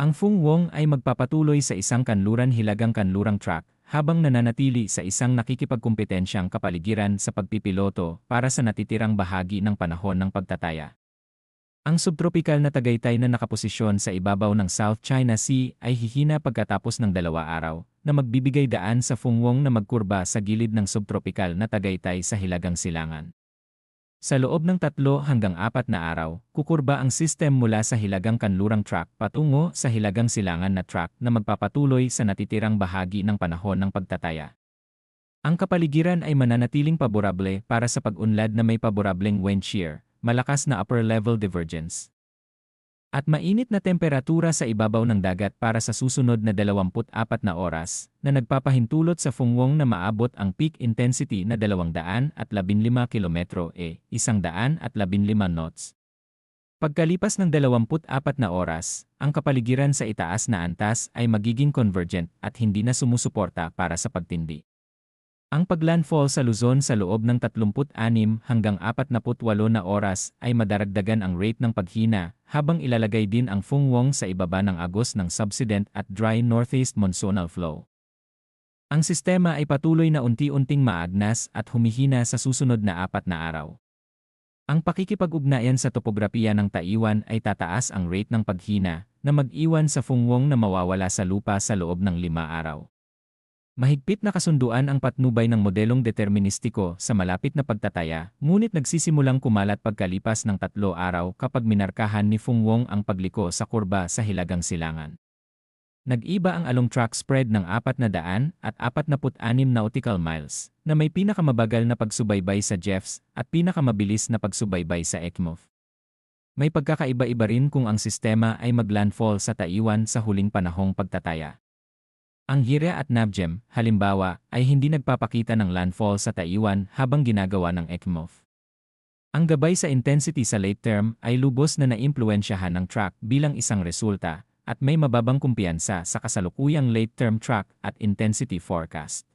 Ang Fung Wong ay magpapatuloy sa isang kanluran hilagang kanlurang track habang nananatili sa isang nakikipagkumpetensyang kapaligiran sa pagpipiloto para sa natitirang bahagi ng panahon ng pagtataya. Ang subtropikal na tagaytay na nakaposisyon sa ibabaw ng South China Sea ay hihina pagkatapos ng dalawa araw na magbibigay daan sa fungwong na magkurba sa gilid ng subtropikal na tagaytay sa Hilagang Silangan. Sa loob ng tatlo hanggang apat na araw, kukurba ang sistem mula sa Hilagang Kanlurang Track patungo sa Hilagang Silangan na track na magpapatuloy sa natitirang bahagi ng panahon ng pagtataya. Ang kapaligiran ay mananatiling paborable para sa pag-unlad na may paborableng wind shear, malakas na upper-level divergence. At mainit na temperatura sa ibabaw ng dagat para sa susunod na 24 na oras, na nagpapahintulot sa fungwong na maabot ang peak intensity na 215 km e 115 knots. Pagkalipas ng 24 na oras, ang kapaligiran sa itaas na antas ay magiging convergent at hindi na sumusuporta para sa pagtindi. Ang paglandfall sa Luzon sa loob ng 36 hanggang 48 na oras ay madaragdagan ang rate ng paghina, habang ilalagay din ang Fungwong sa ibaba ng agos ng subsident at dry northeast monsonal flow. Ang sistema ay patuloy na unti-unting maagnas at humihina sa susunod na apat na araw. Ang pakikipag-ugnayan sa topografiya ng Taiwan ay tataas ang rate ng paghina na mag-iwan sa Fungwong na mawawala sa lupa sa loob ng lima araw. Mahigpit na kasunduan ang patnubay ng modelong deterministiko sa malapit na pagtataya, ngunit nagsisimulang kumalat pagkalipas ng tatlo araw kapag minarkahan ni Fung Wong ang pagliko sa kurba sa Hilagang Silangan. Nag-iba ang along track spread ng 400 at 46 nautical miles, na may pinakamabagal na pagsubaybay sa Jeffs at pinakamabilis na pagsubaybay sa Ekmouth. May pagkakaiba-iba rin kung ang sistema ay maglandfall sa Taiwan sa huling panahong pagtataya. Ang Hira at Navjem, halimbawa, ay hindi nagpapakita ng landfall sa Taiwan habang ginagawa ng ECMOF. Ang gabay sa intensity sa late term ay lubos na naimpluensyahan ng track bilang isang resulta at may mababang kumpiyansa sa kasalukuyang late term track at intensity forecast.